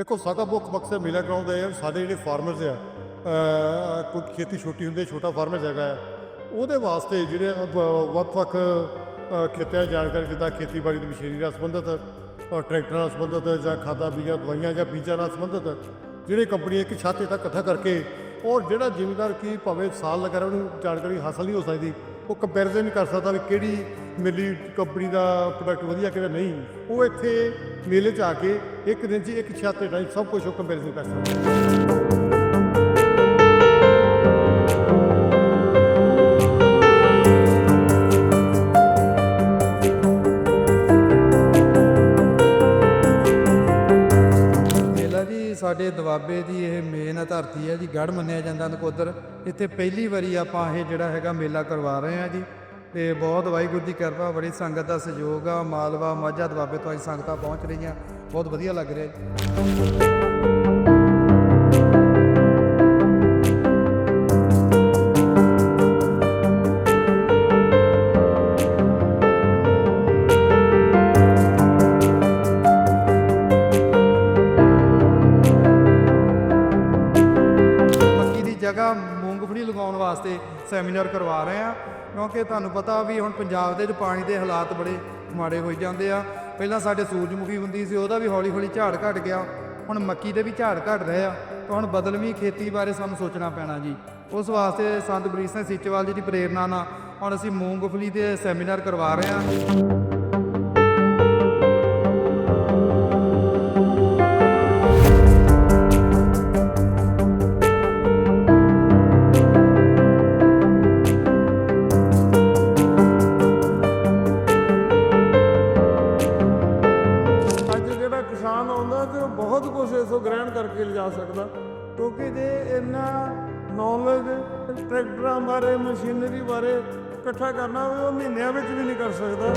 ਦੇਖੋ ਸਾਡਾ ਮੁੱਖ ਮਕਸਦ ਮੇਲਾ ਗਰਾਊਂਡ ਦਾ ਹੈ ਸਾਡੇ ਜਿਹੜੇ ਫਾਰਮਰਸ ਆ ਅਹ, ਕੋਈ ਖੇਤੀ ਛੋਟੀ ਹੁੰਦੀ ਛੋਟਾ ਫਾਰਮਰ ਹੈਗਾ ਹੈ ਉਹਦੇ ਵਾਸਤੇ ਜਿਹੜੇ ਵੱਖ-ਵੱਖ ਖੇਤਿਆਂ ਦੀ ਜਾਣਕਾਰੀ ਜਿੱਦਾਂ ਖੇਤੀਬਾੜੀ ਦੀ ਮਸ਼ੀਨਰੀ ਨਾਲ ਸੰਬੰਧਿਤ ਟਰੈਕਟਰਾਂ ਨਾਲ ਸੰਬੰਧਿਤ ਜਾਂ ਖਾਦਾਂ ਬੀਜਾਂ ਦਵਾਈਆਂ ਜਾਂ ਬੀਜਾਂ ਨਾਲ ਸੰਬੰਧਿਤ ਜਿਹੜੇ ਕੰਪਨੀਆਂ ਇੱਕ ਛਾਤੇ ਤੱਕ ਇਕੱਠਾ ਕਰਕੇ ਔਰ ਜਿਹੜਾ ਜ਼ਿਮੀਦਾਰ ਕੀ ਭਾਵੇਂ ਸਾਲ ਲਗਾ ਰਿਹਾ ਉਹਨੂੰ ਜਾਣਕਾਰੀ ਹਾਸਲ ਨਹੀਂ ਹੋ ਸਕਦੀ ਉਹ ਕੰਪੈਰੀਜ਼ਨ ਨਹੀਂ ਕਰ ਸਕਦਾ ਵੀ ਕਿਹੜੀ ਮਿਲੀ ਕੰਪਨੀ ਦਾ ਪ੍ਰੋਡਕਟ ਵਧੀਆ ਕਿਹੜਾ ਨਹੀਂ, ਉਹ ਇੱਥੇ ਮੇਲੇ 'ਚ ਆ ਕੇ ਇੱਕ ਦਿਨ 'ਚ ਇੱਕ ਛਾਤੇ ਰਾਹੀਂ ਸਭ ਕੁਝ ਉਹ ਕੰਪੈਰੀਜ਼ਨ ਕਰ ਸਕਦਾ। ਮੇਲਾ ਜੀ, ਸਾਡੇ ਦੁਆਬੇ ਦੀ ਇਹ ਮੇਨ ਧਰਤੀ ਹੈ ਜੀ ਗੜ ਮੰਨਿਆ ਜਾਂਦਾ ਨਕੋਦਰ। ਇੱਥੇ ਪਹਿਲੀ ਵਾਰੀ ਆਪਾਂ ਇਹ ਜਿਹੜਾ ਹੈਗਾ ਮੇਲਾ ਕਰਵਾ ਰਹੇ ਹਾਂ ਜੀ। ਤੇ ਬਹੁਤ ਵਾਹਿਗੁਰੂ ਦੀ ਕਿਰਪਾ, ਬੜੀ ਸੰਗਤ ਦਾ ਸਹਿਯੋਗ ਆ। ਮਾਲਵਾ, ਮਾਝਾ ਦੁਆਬੇ ਤੋਂ ਅੱਜ ਸੰਗਤਾਂ ਪਹੁੰਚ ਰਹੀਆਂ। ਬਹੁਤ ਵਧੀਆ ਲੱਗ ਰਿਹਾ ਜੀ। ਦੀ ਜਗ੍ਹਾ ਮੂੰਗਫਲੀ ਲਗਾਉਣ ਵਾਸਤੇ ਸੈਮੀਨਾਰ ਕਿਉਂਕਿ ਤੁਹਾਨੂੰ ਪਤਾ ਵੀ ਹੁਣ ਪੰਜਾਬ ਦੇ ਵਿੱਚ ਪਾਣੀ ਦੇ ਹਾਲਾਤ ਬੜੇ ਮਾੜੇ ਹੋਈ ਜਾਂਦੇ ਆ। ਪਹਿਲਾਂ ਸਾਡੇ ਸੂਰਜਮੁਖੀ ਹੁੰਦੀ ਸੀ, ਉਹਦਾ ਵੀ ਹੌਲੀ ਹੌਲੀ ਝਾੜ ਘਟ ਗਿਆ। ਹੁਣ ਮੱਕੀ ਦੇ ਵੀ ਝਾੜ ਘਟ ਰਹੇ ਆ। ਤਾਂ ਹੁਣ ਬਦਲਵੀਂ ਖੇਤੀ ਬਾਰੇ ਸਾਨੂੰ ਸੋਚਣਾ ਪੈਣਾ ਜੀ। ਉਸ ਵਾਸਤੇ ਸੰਤ ਬਰੀਸ ਸਿੰਘ ਸੀਚੇਵਾਲ ਜੀ ਦੀ ਪ੍ਰੇਰਣਾ ਨਾਲ ਹੁਣ ਅਸੀਂ ਮੂੰਗਫਲੀ ਦੇ ਸੈਮੀਨਾਰ ਕਰਵਾ ਰਹੇ ਆ ਇਕੱਠਾ ਕਰਨਾ ਹੋਵੇ ਉਹ ਮਹੀਨਿਆਂ ਵਿੱਚ ਵੀ ਨਹੀਂ ਕਰ ਸਕਦਾ।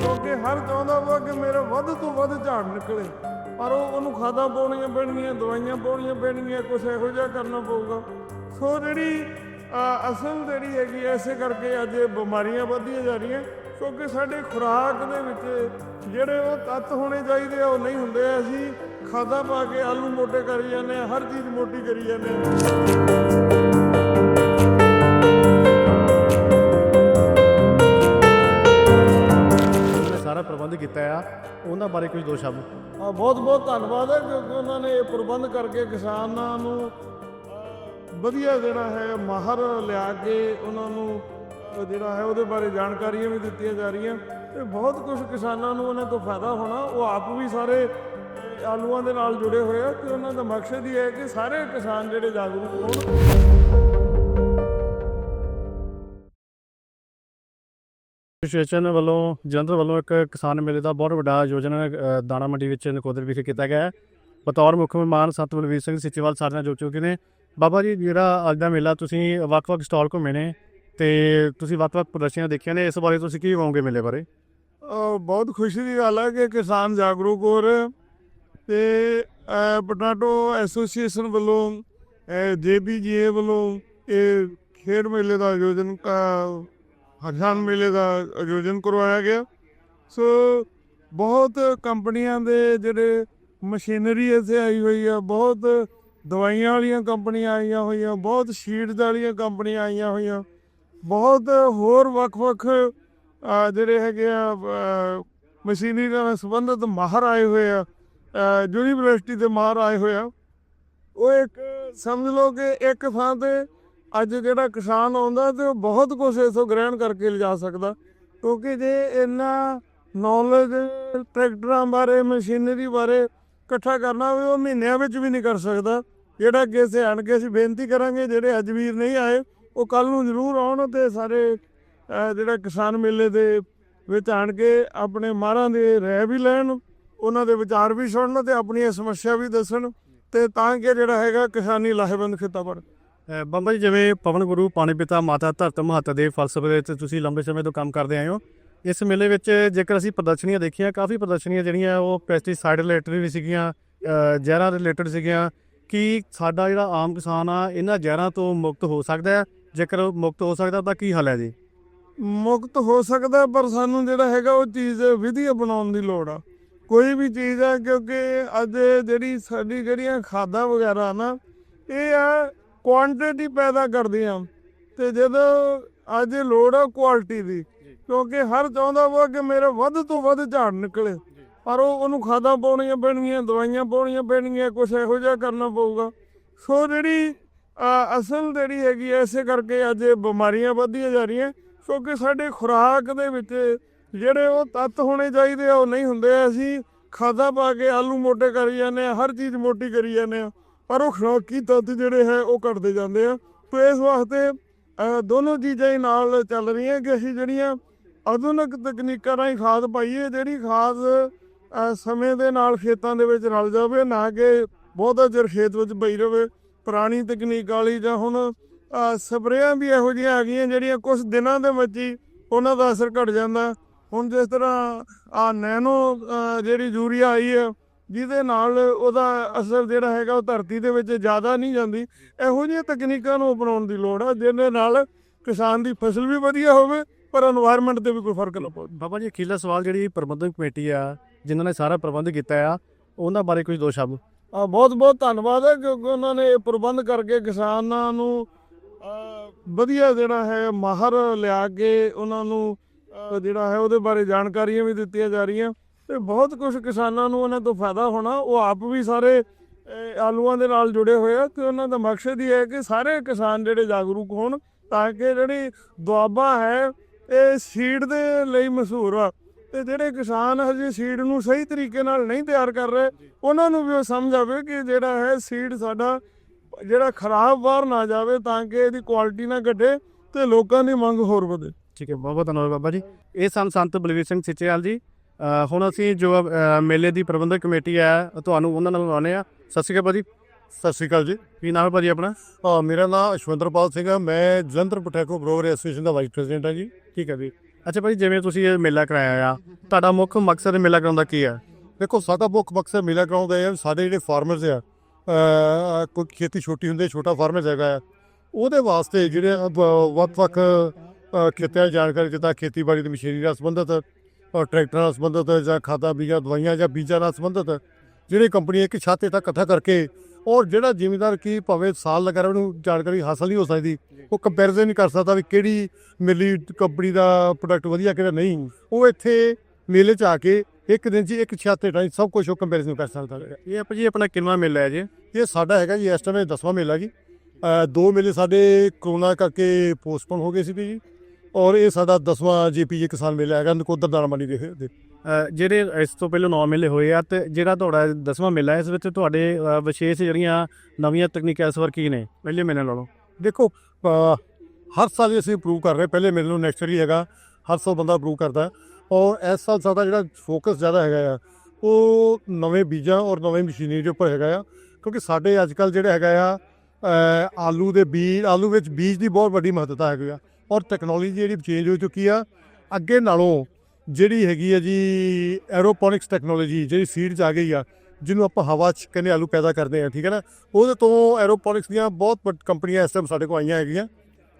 ਕਿਉਂਕਿ ਹਰ ਚਾਹੁੰਦਾ ਵਾ ਕਿ ਮੇਰਾ ਵੱਧ ਤੋਂ ਵੱਧ ਝਾੜ ਨਿਕਲੇ ਪਰ ਉਹ ਉਹਨੂੰ ਖਾਦਾਂ ਪਾਉਣੀਆਂ ਪੈਣਗੀਆਂ ਦਵਾਈਆਂ ਪਾਉਣੀਆਂ ਪੈਣਗੀਆਂ ਕੁਝ ਇਹੋ ਜਿਹਾ ਕਰਨਾ ਪਊਗਾ। ਸੋ ਜਿਹੜੀ ਅਸਲ ਜਿਹੜੀ ਹੈਗੀ ਐ, ਇਸੇ ਕਰਕੇ ਅੱਜ ਬਿਮਾਰੀਆਂ ਵੱਧਦੀਆਂ ਜਾ ਰਹੀਆਂ। ਕਿਉਂਕਿ ਸਾਡੇ ਖੁਰਾਕ ਦੇ ਵਿੱਚ ਜਿਹੜੇ ਉਹ ਤੱਤ ਹੋਣੇ ਚਾਹੀਦੇ ਆ ਉਹ ਨਹੀਂ ਹੁੰਦੇ। ਅਸੀਂ ਖਾਦਾਂ ਪਾ ਕੇ ਆਲੂ ਮੋਟੇ ਕਰੀ ਜਾਂਦੇ ਆ ਹਰ ਚੀਜ਼ ਮੋਟੀ ਕਰੀ ਜਾਂਦੇ ਆ ਸਾਰਾ ਪ੍ਰਬੰਧ ਕੀਤਾ ਆ। ਉਹਨਾਂ ਬਾਰੇ ਕੁਝ ਦੋ ਸ਼ਬਦ। ਆ ਬਹੁਤ ਬਹੁਤ ਧੰਨਵਾਦ ਹੈ ਕਿਉਂਕਿ ਉਹਨਾਂ ਨੇ ਇਹ ਪ੍ਰਬੰਧ ਕਰਕੇ ਕਿਸਾਨਾਂ ਨੂੰ ਵਧੀਆ ਜਿਹੜਾ ਹੈ ਮਾਹਰ ਲਿਆ ਕੇ ਉਹਨਾਂ ਨੂੰ ਜਿਹੜਾ ਹੈ, ਉਹਦੇ ਬਾਰੇ ਜਾਣਕਾਰੀਆਂ ਵੀ ਦਿੱਤੀਆਂ ਜਾ ਰਹੀਆਂ। ਤੇ ਬਹੁਤ ਕੁਝ ਕਿਸਾਨਾਂ ਨੂੰ ਉਹਨਾਂ ਤੋਂ ਫਾਇਦਾ ਹੋਣਾ। ਉਹ ਆਪ ਵੀ ਸਾਰੇ ਆਲੂਆਂ ਦੇ ਨਾਲ ਜੁੜੇ ਹੋਏ ਆ ਕਿ ਉਹਨਾਂ ਦਾ ਮਕਸਦ ਹੀ ਹੈ ਕਿ ਸਾਰੇ ਕਿਸਾਨ ਜਿਹੜੇ ਜਾਗਰੂਕ ਹੋਣ। ਐਸੋਸੀਏਸ਼ਨ ਵੱਲੋਂ, ਜਲੰਧਰ ਵੱਲੋਂ ਇੱਕ ਕਿਸਾਨ ਮੇਲੇ ਦਾ ਬਹੁਤ ਵੱਡਾ ਆਯੋਜਨ ਦਾਣਾ ਮੰਡੀ ਵਿੱਚ ਨਕੋਦਰ ਵਿਖੇ ਕੀਤਾ ਗਿਆ ਹੈ। ਬਤੌਰ ਮੁੱਖ ਮਹਿਮਾਨ ਸੰਤ ਬਲਵੀਰ ਸਿੰਘ ਸਿੱਚੇਵਾਲ ਸਾਡੇ ਨਾਲ ਜੁੜ ਚੁੱਕੇ ਨੇ। ਬਾਬਾ ਜੀ, ਜਿਹੜਾ ਅੱਜ ਦਾ ਮੇਲਾ, ਤੁਸੀਂ ਵੱਖ-ਵੱਖ ਸਟਾਲ ਘੁੰਮੇ ਨੇ। ਤੇ ਤੁਸੀਂ ਵੱਖ-ਵੱਖ ਪ੍ਰਦਰਸ਼ਨੀਆਂ ਦੇਖੀਆਂ ਨੇ, ਇਸ ਬਾਰੇ ਤੁਸੀਂ ਕੀ ਕਹੋਗੇ ਮੇਲੇ ਬਾਰੇ? ਬਹੁਤ ਖੁਸ਼ੀ ਦੀ ਗੱਲ ਹੈ ਕਿ ਕਿਸਾਨ ਜਾਗਰੂਕ ਹੋ ਰਹੇ ਤੇ, ਅਹ ਐਸੋਸੀਏਸ਼ਨ ਵੱਲੋਂ ਜੇਬੀਜੀਏ ਵੱਲੋਂ ਇਹ ਖੇਡ ਮੇਲੇ ਦਾ ਆਯੋਜਨ ਕ- ਹਰਜਾਨ ਮੇਲੇ ਦਾ ਆਯੋਜਨ ਕਰਵਾਇਆ ਗਿਆ। ਸੋ ਬਹੁਤ ਕੰਪਨੀਆਂ ਦੇ ਜਿਹੜੇ ਮਸ਼ੀਨਰੀ ਇੱਥੇ ਆਈ ਹੋਈ ਆ, ਬਹੁਤ ਦਵਾਈਆਂ ਵਾਲੀਆਂ ਕੰਪਨੀਆਂ ਆਈਆਂ ਹੋਈਆਂ, ਬਹੁਤ ਸ਼ੀਟਸ ਵਾਲੀਆਂ ਕੰਪਨੀਆਂ ਆਈਆਂ ਹੋਈਆਂ। ਬਹੁਤ ਹੋਰ ਵੱਖ-ਵੱਖ ਜਿਹੜੇ ਹੈਗੇ ਆ ਮਸ਼ੀਨਰੀ ਨਾਲ ਸੰਬੰਧਿਤ ਮਾਹਰ ਆਏ ਹੋਏ ਆ ਯੂਨੀਵਰਸਿਟੀ ਦੇ ਮਾਹਰ ਆਏ ਹੋਏ ਆ। ਉਹ ਇੱਕ, ਸਮਝ ਲਓ ਕਿ ਇੱਕ ਥਾਂ ਤੇ ਅੱਜ ਜਿਹੜਾ ਕਿਸਾਨ ਆਉਂਦਾ ਤੇ ਉਹ ਬਹੁਤ ਕੁਝ ਇਸੋ ਗ੍ਰਹਿਣ ਕਰਕੇ ਲਿਜਾ ਸਕਦਾ। ਕਿਉਂਕਿ ਜੇ ਇੰਨਾ ਨੌਲੇਜ ਟਰੈਕਟਰਾਂ ਬਾਰੇ, ਮਸ਼ੀਨਰੀ ਬਾਰੇ ਇਕੱਠਾ ਕਰਨਾ ਹੋਵੇ, ਉਹ ਮਹੀਨਿਆਂ ਵਿੱਚ ਵੀ ਨਹੀਂ ਕਰ ਸਕਦਾ। ਜਿਹੜਾ ਕਿ ਅਸੀਂ ਆਣ ਕੇ ਅਸੀਂ ਬੇਨਤੀ ਕਰਾਂਗੇ, ਜਿਹੜੇ ਅੱਜ ਵੀਰ ਨਹੀਂ ਆਏ ਉਹ ਕੱਲ ਨੂੰ ਜ਼ਰੂਰ ਆਉਣ ਤੇ ਸਾਰੇ ਜਿਹੜਾ ਕਿਸਾਨ ਮੇਲੇ ਦੇ ਵਿੱਚ ਆਣ ਕੇ ਆਪਣੇ ਮਾਰਾਂ ਦੇ ਰਹਿ ਵੀ ਲੈਣ ਉਹਨਾਂ ਦੇ ਵਿਚਾਰ ਵੀ ਸੁਣਨ ਤੇ ਆਪਣੀਆਂ ਸਮੱਸਿਆ ਵੀ ਦੱਸਣ ਤੇ ਤਾਂ ਕਿ ਜਿਹੜਾ ਹੈਗਾ ਕਿਸਾਨੀ ਲਾਹੇਵੰਦ ਖੇਤਾਂ ਬਣ ਅ, ਬਾਬਾ ਜੀ ਜਿਵੇਂ ਪਵਨ ਗੁਰੂ ਪਾਣੀ ਪਿਤਾ ਮਾਤਾ ਧਰਤ ਮਹੱਤ ਦੇ ਫਲਸਫੇ ਦੇ ਵਿੱਚ ਤੁਸੀਂ ਲੰਬੇ ਸਮੇਂ ਤੋਂ ਕੰਮ ਕਰਦੇ ਆਏ ਹੋ ਇਸ ਮੇਲੇ ਵਿੱਚ ਜੇਕਰ ਅਸੀਂ ਪ੍ਰਦਰਸ਼ਨੀਆਂ ਦੇਖੀਆਂ ਕਾਫੀ ਪ੍ਰਦਰਸ਼ਨੀਆਂ ਜਿਹੜੀਆਂ ਉਹ ਪੈਸਟੀਸਾਈਡ ਰਿਲੇਟਡ ਵੀ ਸੀਗੀਆਂ ਜ਼ਹਿਰਾਂ ਰਿਲੇਟਡ ਸੀਗੀਆਂ ਕਿ ਸਾਡਾ ਜਿਹੜਾ ਆਮ ਕਿਸਾਨ ਆ ਇਹਨਾਂ ਜ਼ਹਿਰਾਂ ਤੋਂ ਮੁਕਤ ਹੋ ਸਕਦਾ ਹੈ? ਜੇਕਰ ਮੁਕਤ ਹੋ ਸਕਦਾ ਤਾਂ ਕੀ ਹੱਲ ਹੈ ਜੀ? ਮੁਕਤ ਹੋ ਸਕਦਾ, ਪਰ ਸਾਨੂੰ ਜਿਹੜਾ ਹੈਗਾ ਉਹ ਚੀਜ਼ ਵਿਧੀਆ ਬਣਾਉਣ ਦੀ ਲੋੜ ਆ। ਕੋਈ ਵੀ ਚੀਜ਼ ਆ, ਕਿਉਂਕਿ ਅੱਜ ਜਿਹੜੀ ਸਾਡੀ ਜਿਹੜੀਆਂ ਖਾਦਾਂ ਵਗੈਰਾ ਨਾ, ਇਹ ਆ ਕੁਆਂਟੀਟੀ ਪੈਦਾ ਕਰਦੀਆਂ। ਤੇ ਜਦੋਂ ਅੱਜ ਲੋੜ ਆ ਕੁਆਲਿਟੀ ਦੀ, ਕਿਉਂਕਿ ਹਰ ਚਾਹੁੰਦਾ ਵਾ ਕਿ ਮੇਰਾ ਵੱਧ ਤੋਂ ਵੱਧ ਝਾੜ ਨਿਕਲੇ। ਪਰ ਉਹ ਉਹਨੂੰ ਖਾਦਾਂ ਪਾਉਣੀਆਂ ਪੈਣਗੀਆਂ, ਦਵਾਈਆਂ ਪਾਉਣੀਆਂ ਪੈਣਗੀਆਂ ਕੁਝ ਇਹੋ ਜਿਹਾ ਕਰਨਾ ਪਊਗਾ। ਸੋ ਜਿਹੜੀ ਅਸਲ ਜਿਹੜੀ ਹੈਗੀ ਐ, ਇਸੇ ਕਰਕੇ ਅੱਜ ਇਹ ਬਿਮਾਰੀਆਂ ਵੱਧਦੀਆਂ ਜਾ ਰਹੀਆਂ। ਕਿਉਂਕਿ ਸਾਡੇ ਖੁਰਾਕ ਦੇ ਵਿੱਚ ਜਿਹੜੇ ਉਹ ਤੱਤ ਹੋਣੇ ਚਾਹੀਦੇ ਆ ਉਹ ਨਹੀਂ ਹੁੰਦੇ। ਅਸੀਂ ਖਾਦਾ ਪਾ ਕੇ ਆਲੂ ਮੋਟੇ ਕਰੀ ਜਾਂਦੇ ਆ ਹਰ ਚੀਜ਼ ਮੋਟੀ ਕਰੀ ਜਾਂਦੇ ਆ। ਪਰ ਉਹ ਖੁਰਾਕੀ ਤੱਤ ਜਿਹੜੇ ਹੈ ਉਹ ਘਟਦੇ ਜਾਂਦੇ ਆ। ਤੇ ਇਸ ਵਾਸਤੇ ਦੋਨੋਂ ਚੀਜ਼ਾਂ ਹੀ ਨਾਲ ਚੱਲ ਰਹੀਆਂ ਕਿ ਅਸੀਂ ਜਿਹੜੀਆਂ ਆਧੁਨਿਕ ਤਕਨੀਕਾਂ ਰਾਹੀਂ ਖਾਦ ਪਾਈਏ ਜਿਹੜੀ ਖਾਦ ਸਮੇਂ ਦੇ ਨਾਲ ਖੇਤਾਂ ਦੇ ਵਿੱਚ ਰਲ ਜਾਵੇ ਨਾ ਕਿ ਬਹੁਤਾ ਚਿਰ ਖੇਤ ਵਿੱਚ ਪਈ ਰਵੇ। ਪੁਰਾਣੀ ਤਕਨੀਕ ਵਾਲੀ ਜਾਂ ਹੁਣ ਸਪਰੇਆਂ ਵੀ ਇਹੋ ਜਿਹੀਆਂ ਆ ਗਈਆਂ ਜਿਹੜੀਆਂ ਕੁਝ ਦਿਨਾਂ ਦੇ ਵਿੱਚ ਹੀ ਉਹਨਾਂ ਦਾ ਅਸਰ ਘਟ ਜਾਂਦਾ। ਹੁਣ ਜਿਸ ਤਰ੍ਹਾਂ ਆ ਨੈਨੋ ਜਿਹੜੀ ਯੂਰੀਆ ਆਈ ਹੈ, ਜਿਹਦੇ ਨਾਲ ਉਹਦਾ ਅਸਰ ਜਿਹੜਾ ਹੈਗਾ ਉਹ ਧਰਤੀ ਦੇ ਵਿੱਚ ਜ਼ਿਆਦਾ ਨਹੀਂ ਜਾਂਦੀ। ਇਹੋ ਜਿਹੀਆਂ ਤਕਨੀਕਾਂ ਨੂੰ ਅਪਣਾਉਣ ਦੀ ਲੋੜ ਹੈ ਜਿਹਦੇ ਨਾਲ ਕਿਸਾਨ ਦੀ ਫਸਲ ਵੀ ਵਧੀਆ ਹੋਵੇ, ਪਰ এনवायरमेंट ਤੇ ਵੀ ਕੋਈ ਫ਼ਰਕ ਨਾ ਪਵੇ। ਬਾਬਾ ਜੀ ਅਖੀਲਾ ਸਵਾਲ ਜਿਹੜੀ ਪ੍ਰਬੰਧਕ ਕਮੇਟੀ ਆ, ਜਿਨ੍ਹਾਂ ਨੇ ਸਾਰਾ ਪ੍ਰਬੰਧ ਕੀਤਾ ਆ, ਉਹਨਾਂ ਬਾਰੇ ਕੁਝ ਦੋ ਸ਼ਬਦ। ਬਹੁਤ ਬਹੁਤ ਧੰਨਵਾਦ ਹੈ, ਕਿਉਂਕਿ ਉਹਨਾਂ ਨੇ ਇਹ ਪ੍ਰਬੰਧ ਕਰਕੇ ਕਿਸਾਨਾਂ ਨੂੰ ਵਧੀਆ ਜਿਹੜਾ ਹੈ, ਮਾਹਰ ਲਿਆ ਕੇ ਉਹਨਾਂ ਨੂੰ ਜਿਹੜਾ ਹੈ, ਉਹਦੇ ਬਾਰੇ ਜਾਣਕਾਰੀਆਂ ਵੀ ਦਿੱਤੀਆਂ ਜਾ ਰਹੀਆਂ। ਤੇ ਬਹੁਤ ਕੁਝ ਕਿਸਾਨਾਂ ਨੂੰ ਉਹਨਾਂ ਤੋਂ ਫਾਇਦਾ ਹੋਣਾ, ਉਹ ਆਪ ਵੀ ਸਾਰੇ ਆਲੂਆਂ ਦੇ ਨਾਲ ਜੁੜੇ ਹੋਏ ਆ, ਤੇ ਉਹਨਾਂ ਦਾ ਮਕਸਦ ਹੀ ਹੈ ਕਿ ਸਾਰੇ ਕਿਸਾਨ ਜਿਹੜੇ ਜਾਗਰੂਕ ਹੋਣ, ਤਾਂ ਕਿ ਜਿਹੜੀ ਦੁਆਬਾ ਹੈ, ਇਹ ਸੀਡ ਦੇ ਲਈ ਮਸ਼ਹੂਰ ਆ। ਤੇ ਜਿਹੜੇ ਕਿਸਾਨ ਹਜੇ ਸੀਡ ਨੂੰ ਸਹੀ ਤਰੀਕੇ ਨਾਲ ਨਹੀਂ ਤਿਆਰ ਕਰ ਰਹੇ ਉਹਨਾਂ ਨੂੰ ਵੀ ਉਹ ਸਮਝ ਆਵੇ ਕਿ ਜਿਹੜਾ ਹੈ ਸੀਡ ਸਾਡਾ ਜਿਹੜਾ ਖਰਾਬ ਬਾਹਰ ਨਾ ਜਾਵੇ ਤਾਂ ਕਿ ਇਹਦੀ ਕੁਆਲਿਟੀ ਨਾ ਘਟੇ ਤੇ ਲੋਕਾਂ ਦੀ ਮੰਗ ਹੋਰ ਵਧੇ। ਠੀਕ ਹੈ ਬਹੁਤ ਬਹੁਤ ਧੰਨਵਾਦ ਬਾਬਾ ਜੀ। ਇਹ ਸਨ ਸੰਤ ਬਲਵੀਰ ਸਿੰਘ ਸਿੱਚੇਵਾਲ ਜੀ। ਹੁਣ ਅਸੀਂ ਜੋ ਮੇਲੇ ਦੀ ਪ੍ਰਬੰਧਕ ਕਮੇਟੀ ਹੈ ਤੁਹਾਨੂੰ ਉਹਨਾਂ ਨਾਲ ਮਿਲਾਉਂਦੇ ਆ ਸਤਿ ਸ਼੍ਰੀ ਅਕਾਲ ਭਾਜੀ ਸਤਿ ਸ਼੍ਰੀ ਅਕਾਲ ਜੀ। ਕੀ ਨਾਮ ਹੈ ਭਾਜੀ ਆਪਣਾ? ਆ ਮੇਰਾ ਨਾਮ ਅਸ਼ਵਿੰਦਰਪਾਲ ਸਿੰਘ ਹੈ। ਮੈਂ ਜਲੰਧਰ ਪਟੈਕੋ ਬਰੋਗਰ ਐਸੋਸੀਏਸ਼ਨ ਦਾ ਵਾਈਸ ਪ੍ਰੈਜ਼ੀਡੈਂਟ ਹਾਂ ਜੀ। ਠੀਕ ਹੈ ਜੀ। ਅੱਛਾ ਭਾਜੀ ਜਿਵੇਂ ਤੁਸੀਂ ਇਹ ਮੇਲਾ ਕਰਾਇਆ ਆ ਤੁਹਾਡਾ ਮੁੱਖ ਮਕਸਦ ਮੇਲਾ ਕਰਾਉਣ ਦਾ ਕੀ ਹੈ ਦੇਖੋ ਸਾਡਾ ਮੁੱਖ ਮਕਸਦ ਮੇਲਾ ਕਰਾਉਣ ਦਾ ਇਹ ਸਾਡੇ ਜਿਹੜੇ ਫਾਰਮਰਸ ਆ ਕੋਈ ਖੇਤੀ ਛੋਟੀ ਹੁੰਦੀ ਛੋਟਾ ਫਾਰਮਰਸ ਹੈਗਾ ਆ ਉਹਦੇ ਵਾਸਤੇ ਜਿਹੜੇ ਵੱਖ-ਵੱਖ ਅ, ਖੇਤਿਆਂ ਦੀ ਜਾਣਕਾਰੀ ਜਿੱਦਾਂ ਖੇਤੀਬਾੜੀ ਦੀ ਮਸ਼ੀਨਰੀ ਨਾਲ ਸੰਬੰਧਿਤ ਅ, ਟਰੈਕਟਰਾਂ ਨਾਲ ਸੰਬੰਧਿਤ ਜਾਂ ਖਾਦਾਂ ਬੀਜਾਂ ਦਵਾਈਆਂ ਜਾਂ ਬੀਜਾਂ ਨਾਲ ਸੰਬੰਧਿਤ ਜਿਹੜੀ ਕੰਪਨੀ ਇੱਕ ਛਾਤੇ ਤੱਕ ਇਕੱਠਾ ਕਰਕੇ ਔਰ ਜਿਹੜਾ ਜ਼ਿਮੀਂਦਾਰ ਕੀ ਭਾਵੇਂ ਸਾਲ ਲਗਾ ਉਹਨੂੰ ਜਾਣਕਾਰੀ ਹਾਸਲ ਨਹੀਂ ਹੋ ਸਕਦੀ ਉਹ ਕੰਪੈਰੀਜ਼ਨ ਨਹੀਂ ਕਰ ਸਕਦਾ ਵੀ ਕਿਹੜੀ ਮਿਲੀ ਕੰਪਨੀ ਦਾ ਪ੍ਰੋਡਕਟ ਵਧੀਆ ਕਿਹੜਾ ਨਹੀਂ। ਉਹ ਇੱਥੇ ਮੇਲੇ 'ਚ ਆ ਕੇ ਇੱਕ ਦਿਨ 'ਚ ਇੱਕ ਛਾਤੇ ਟਾਈ ਸਭ ਕੁਝ ਉਹ ਕੰਪੈਰੀਜ਼ਨ ਕਰ ਸਕਦਾ ਇਹ ਆਪਾਂ ਜੀ ਆਪਣਾ ਕਿੰਨਾ ਮੇਲਾ ਹੈ ਜੀ? ਇਹ ਸਾਡਾ ਹੈਗਾ ਜੀ ਇਸ ਟਾਈਮ ਇਹ 10ਵਾਂ ਮੇਲਾ ਜੀ। ਦੋ ਮੇਲੇ ਸਾਡੇ ਕਰੋਨਾ ਕਰਕੇ ਪੋਸਟਪੋਨ ਹੋ ਗਏ ਸੀ ਜੀ। ਔਰ ਇਹ ਸਾਡਾ 10ਵਾਂ ਜੀਪੀਜੀ ਕਿਸਾਨ ਮੇਲਾ ਹੈਗਾ ਨਕੋਦਰ ਦਾਣਾਮੰਡੀ ਦੇ ਦੇ ਜਿਹੜੇ ਇਸ ਤੋਂ ਪਹਿਲਾਂ ਨੌ ਮੇਲੇ ਹੋਏ ਆ ਤੇ ਜਿਹੜਾ ਤੁਹਾਡਾ ਦਸਵਾਂ ਮੇਲਾ ਇਸ ਵਿੱਚ ਤੁਹਾਡੇ ਵਿਸ਼ੇਸ਼ ਜਿਹੜੀਆਂ ਨਵੀਆਂ ਤਕਨੀਕਾਂ ਇਸ ਵਾਰ ਕੀ ਨੇ? ਪਹਿਲੇ ਮੇਲੇ ਨਾਲੋਂ। ਦੇਖੋ ਹਰ ਸਾਲ ਹੀ ਅਸੀਂ ਇੰਪਰੂਵ ਕਰ ਰਹੇ ਪਹਿਲੇ ਮੇਲੇ ਨੂੰ ਨੈਕਸਟ ਹੀ ਹੈਗਾ। ਹਰ ਸਾਲ ਬੰਦਾ ਇੰਪਰੂਵ ਕਰਦਾ। ਔਰ ਇਸ ਸਾਲ ਸਾਡਾ ਜਿਹੜਾ ਫੋਕਸ ਜ਼ਿਆਦਾ ਹੈਗਾ ਆ, ਉਹ ਨਵੇਂ ਬੀਜਾਂ ਔਰ ਨਵੇਂ ਮਸ਼ੀਨਰੀ ਦੇ ਉੱਪਰ ਹੈਗਾ ਆ। ਕਿਉਂਕਿ ਸਾਡੇ ਅੱਜ ਕੱਲ ਜਿਹੜਾ ਹੈਗਾ ਆ ਆਲੂ ਦੇ ਬੀਜ, ਆਲੂ ਵਿੱਚ ਬੀਜ ਦੀ ਬਹੁਤ ਵੱਡੀ ਮਹੱਤਤਾ ਹੈਗੀ ਆ। ਔਰ ਟੈਕਨੋਲੋਜੀ ਜਿਹੜੀ ਚੇਂਜ ਹੋ ਚੁੱਕੀ ਆ, ਅੱਗੇ ਨਾਲੋਂ ਜਿਹੜੀ ਹੈਗੀ ਆ ਜੀ ਐਰੋਪੋਨਿਕਸ ਟੈਕਨੋਲੋਜੀ ਜਿਹੜੀ ਸੀਡਸ ਆ ਗਈ ਆ, ਜਿਹਨੂੰ ਆਪਾਂ ਹਵਾ 'ਚ ਕਹਿੰਦੇ ਆਲੂ ਪੈਦਾ ਕਰਦੇ ਆ, ਠੀਕ ਹੈ ਨਾ? ਉਹਦੇ ਤੋਂ ਐਰੋਪੋਨਿਕਸ ਦੀਆਂ ਬਹੁਤ ਕੰਪਨੀਆਂ ਇਸ ਟਾਈਮ ਸਾਡੇ ਕੋਲ ਆਈਆਂ ਹੈਗੀਆਂ।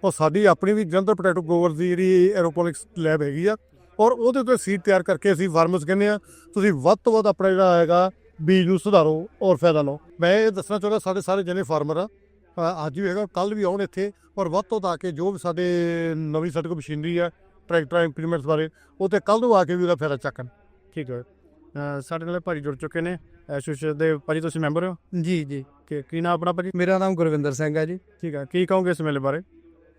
ਔਰ ਸਾਡੀ ਆਪਣੀ ਵੀ ਜਲੰਧਰ ਪੋਟੈਟੋ ਗਰੋਵਰ ਦੀ ਜਿਹੜੀ ਐਰੋਪੋਨਿਕਸ ਲੈਬ ਹੈਗੀ ਆ। ਔਰ ਉਹਦੇ ਤੋਂ ਸੀਡ ਤਿਆਰ ਕਰਕੇ ਅਸੀਂ ਫਾਰਮਰਸ ਕਹਿੰਦੇ ਆ, ਤੁਸੀਂ ਵੱਧ ਤੋਂ ਵੱਧ ਆਪਣਾ ਜਿਹੜਾ ਹੈਗਾ ਬੀਜ ਨੂੰ ਸੁਧਾਰੋ ਔਰ ਫਾਇਦਾ ਲਓ। ਮੈਂ ਇਹ ਦੱਸਣਾ ਚਾਹੁੰਦਾ, ਸਾਡੇ ਸਾਰੇ ਜਨੇ ਫਾਰਮਰ ਆ। ਅੱਜ ਵੀ ਹੈਗਾ ਕੱਲ ਵੀ ਆਉਣ ਇੱਥੇ। ਔਰ ਵੱਧ ਤੋਂ ਵੱਧ ਆ ਕੇ ਜੋ ਵੀ ਸਾਡੇ ਨਵੀਂ ਸਾਡੇ ਕੋਲ ਮਸ਼ੀਨਰੀ ਆ ਟਰੈਕਟਰ ਇੰਪਲੀਮੈਂਟਸ ਬਾਰੇ ਉਹ ਤੇ ਕੱਲ ਨੂੰ ਆ ਕੇ ਵੀ ਉਹਦਾ ਫਾਇਦਾ ਚੱਕਣ। ਠੀਕ ਹੈ। ਸਾਡੇ ਨਾਲ ਭਾਜੀ ਜੁੜ ਚੁੱਕੇ ਨੇ ਐਸੋਸੀਏਸ਼ਨ ਦੇ ਭਾਜੀ ਤੁਸੀਂ ਮੈਂਬਰ ਹੋ? ਜੀ ਜੀ। ਕਿ ਕੀ ਨਾਮ ਆਪਣਾ ਭਾਜੀ? ਮੇਰਾ ਨਾਮ ਗੁਰਵਿੰਦਰ ਸਿੰਘ ਹੈ ਜੀ। ਠੀਕ ਹੈ ਕੀ ਕਹੋਗੇ ਇਸ ਮੇਲੇ ਬਾਰੇ?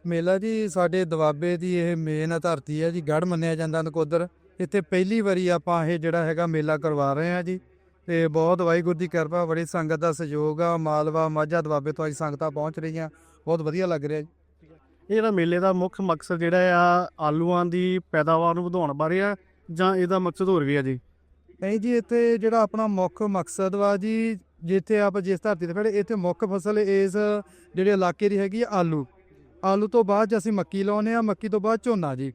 ਮੇਲਾ ਜੀ ਸਾਡੇ ਦਵਾਬੇ ਦੀ ਇਹ ਮੇਨ ਧਰਤੀ ਹੈ ਜੀ ਗੜ ਮੰਨਿਆ ਜਾਂਦਾ ਨਕੋਦਰ। ਇੱਥੇ ਪਹਿਲੀ ਵਾਰੀ ਆਪਾਂ ਇਹ ਜਿਹੜਾ ਹੈਗਾ ਮੇਲਾ ਕਰਵਾ ਰਹੇ ਹਾਂ ਜੀ। ਤੇ ਬਹੁਤ ਵਾਹਿਗੁਰੂ ਦੀ ਕਿਰਪਾ ਬੜੀ ਸੰਗਤ ਦਾ ਸਹਿਯੋਗ ਆ ਮਾਲਵਾ ਮਾਝਾ ਦਵਾਬੇ ਤੋਂ ਅੱਜ ਸੰਗਤਾਂ ਪਹੁੰਚ ਰਹੀਆਂ। ਬਹੁਤ ਵਧੀਆ ਲੱਗ ਰਿਹਾ ਜੀ। ਇਹ ਜਿਹੜਾ ਮੇਲੇ ਦਾ ਮੁੱਖ ਮਕਸਦ ਜਿਹੜਾ ਆ ਆਲੂਆਂ ਦੀ ਪੈਦਾਵਾਰ ਨੂੰ ਵਧਾਉਣ ਬਾਰੇ ਆ ਜਾਂ ਇਹਦਾ ਮਕਸਦ ਹੋਰ ਵੀ ਆ ਜੀ? ਨਹੀਂ ਜੀ ਇੱਥੇ ਜਿਹੜਾ ਆਪਣਾ ਮੁੱਖ ਮਕਸਦ ਵਾ ਜੀ ਜਿੱਥੇ ਆਪਾਂ ਜਿਸ ਧਰਤੀ ਤੇ ਖੜੇ ਇੱਥੇ ਮੁੱਖ ਫਸਲ ਇਸ ਜਿਹੜੇ ਇਲਾਕੇ ਦੀ ਹੈਗੀ ਆ ਆਲੂ। ਆਲੂ ਤੋਂ ਬਾਅਦ 'ਚ ਅਸੀਂ ਮੱਕੀ ਲਾਉਨੇ ਆ ਮੱਕੀ ਤੋਂ ਬਾਅਦ ਝੋਨਾ ਜੀ।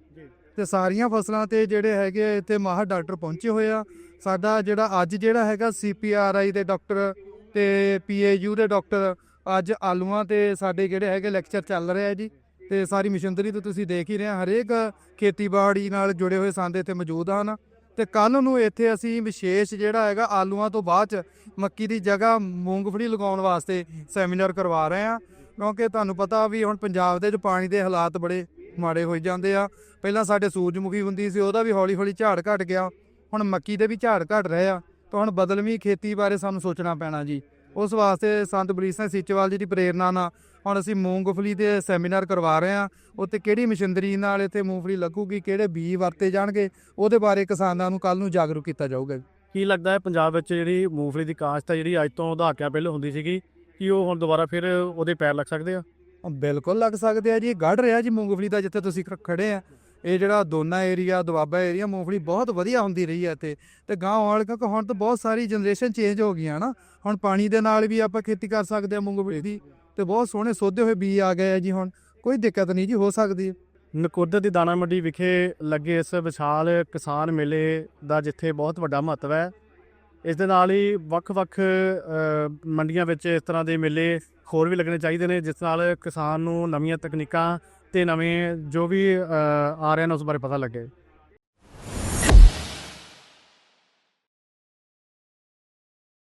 ਤੇ ਸਾਰੀਆਂ ਫਸਲਾਂ ਤੇ ਜਿਹੜੇ ਹੈਗੇ ਆ ਇੱਥੇ ਮਾਹਰ ਡਾਕਟਰ ਪਹੁੰਚੇ ਹੋਏ ਆ। ਸਾਡਾ ਜਿਹੜਾ ਅੱਜ ਜਿਹੜਾ ਹੈਗਾ ਸੀਪੀਆਰਆਈ ਦੇ ਡਾਕਟਰ ਤੇ ਪੀਏਯੂ ਦੇ ਡਾਕਟਰ ਅੱਜ ਆਲੂਆਂ ਤੇ ਸਾਡੇ ਜਿਹੜੇ ਹੈਗੇ ਲੈਕਚਰ ਚੱਲ ਰਿਹਾ ਜੀ। ਤੇ ਸਾਰੀ ਮਸ਼ੀਨਰੀ ਤੇ ਤੁਸੀਂ ਦੇਖ ਹੀ ਰਹੇ ਹਰੇਕ ਖੇਤੀਬਾੜੀ ਨਾਲ ਜੁੜੇ ਹੋਏ ਸੰਦ ਇੱਥੇ ਮੌਜੂਦ ਹਨ। ਤੇ ਕੱਲ ਨੂੰ ਇੱਥੇ ਅਸੀਂ ਵਿਸ਼ੇਸ਼ ਜਿਹੜਾ ਹੈਗਾ ਆਲੂਆਂ ਤੋਂ ਬਾਅਦ ਚ ਮੱਕੀ ਦੀ ਜਗ੍ਹਾ ਮੂੰਗਫਲੀ ਲਗਾਉਣ ਵਾਸਤੇ ਸੈਮੀਨਾਰ ਕਰਵਾ ਰਹੇ ਆ ਕਿਉਂਕਿ ਤੁਹਾਨੂੰ ਪਤਾ ਵੀ ਹੁਣ ਪੰਜਾਬ ਦੇ ਵਿੱਚ ਪਾਣੀ ਦੇ ਹਾਲਾਤ ਬੜੇ ਮਾੜੇ ਹੋਈ ਜਾਂਦੇ ਆ। ਪਹਿਲਾਂ ਸਾਡੇ ਸੂਰਜਮੁਖੀ ਹੁੰਦੀ ਸੀ, ਉਹਦਾ ਵੀ ਹੌਲੀ ਹੌਲੀ ਝਾੜ ਘਟ ਗਿਆ। ਹੁਣ ਮੱਕੀ ਦੇ ਵੀ ਝਾੜ ਘਟ ਰਹੇ ਆ। ਤਾਂ ਹੁਣ ਬਦਲਵੀਂ ਖੇਤੀ ਬਾਰੇ ਸਾਨੂੰ ਸੋਚਣਾ ਪੈਣਾ ਜੀ। ਉਸ ਵਾਸਤੇ ਸੰਤ ਬਲੀਸ ਸਿੰਘ ਸੀਚੇਵਾਲ ਜੀ ਦੀ ਪ੍ਰੇਰਣਾ ਨਾਲ ਹੁਣ ਅਸੀਂ ਮੂੰਗਫਲੀ ਦੇ ਸੈਮੀਨਾਰ ਕਰਵਾ ਰਹੇ ਆ ਉੱਤੇ ਕਿਹੜੀ ਮਸ਼ੀਨਰੀ ਨਾਲ ਇੱਥੇ ਮੂੰਗਫਲੀ ਲੱਗੂਗੀ ਕਿਹੜੇ ਬੀਜ ਵਰਤੇ ਜਾਣਗੇ ਉਹਦੇ ਬਾਰੇ ਕਿਸਾਨਾਂ ਨੂੰ ਕੱਲ ਨੂੰ ਜਾਗਰੂਕ ਕੀਤਾ ਜਾਊਗਾ। ਕੀ ਲੱਗਦਾ ਹੈ ਪੰਜਾਬ ਵਿੱਚ ਜਿਹੜੀ ਮੂੰਗਫਲੀ ਦੀ ਕਾਸ਼ਤ ਹੈ ਜਿਹੜੀ ਅੱਜ ਤੋਂ ਦਹਾਕਿਆਂ ਪਹਿਲਾਂ ਹੁੰਦੀ ਸੀਗੀ ਕੀ ਉਹ ਹੁਣ ਦੁਬਾਰਾ ਫਿਰ ਉਹਦੇ ਪੈਰ ਲੱਗ ਸਕਦੇ ਆ? ਬਿਲਕੁਲ ਲੱਗ ਸਕਦੇ ਆ ਜੀ ਗੜ ਰਿਹਾ ਜੀ ਮੂੰਗਫਲੀ ਦਾ ਜਿੱਥੇ ਤੁਸੀਂ ਖੜੇ ਆ। ਇਹ ਜਿਹੜਾ ਦੋਨਾ ਏਰੀਆ ਦੁਆਬਾ ਏਰੀਆ ਮੂੰਗਫਲੀ ਬਹੁਤ ਵਧੀਆ ਹੁੰਦੀ ਰਹੀ ਹੈ ਇੱਥੇ। ਤੇ ਗਾਂ ਵਾਲੇ ਕਿਉਂਕਿ ਹੁਣ ਤਾਂ ਬਹੁਤ ਸਾਰੀ ਜਨਰੇਸ਼ਨ ਚੇਂਜ ਹੋ ਗਈਆਂ ਨਾ। ਹੁਣ ਪਾਣੀ ਦੇ ਨਾਲ ਵੀ ਆਪਾਂ ਖੇਤੀ ਕਰ ਸਕਦੇ ਆ ਮੂੰਗਫਲੀ ਦੀ। ਤੇ ਬਹੁਤ ਸੋਹਣੇ ਸੋਧੇ ਹੋਏ ਬੀਜ ਆ ਗਏ ਆ ਜੀ ਹੁਣ। ਕੋਈ ਦਿੱਕਤ ਨਹੀਂ ਜੀ, ਹੋ ਸਕਦੀ ਨਕੋਦਰ ਦੀ ਦਾਣਾ ਮੰਡੀ ਵਿਖੇ ਲੱਗੇ ਇਸ ਵਿਸ਼ਾਲ ਕਿਸਾਨ ਮੇਲੇ ਦਾ ਜਿੱਥੇ ਬਹੁਤ ਵੱਡਾ ਮਹੱਤਵ ਹੈ। ਇਸ ਦੇ ਨਾਲ ਹੀ ਵੱਖ-ਵੱਖ ਮੰਡੀਆਂ ਵਿੱਚ ਇਸ ਤਰ੍ਹਾਂ ਦੇ ਮੇਲੇ ਹੋਰ ਵੀ ਲੱਗਣੇ ਚਾਹੀਦੇ ਨੇ, ਜਿਸ ਨਾਲ ਕਿਸਾਨ ਨੂੰ ਨਵੀਆਂ ਤਕਨੀਕਾਂ ਤੇ ਨਵੇਂ ਜੋ ਵੀ ਆ ਰਹੇ ਨੇ ਉਸ ਬਾਰੇ ਪਤਾ ਲੱਗੇ।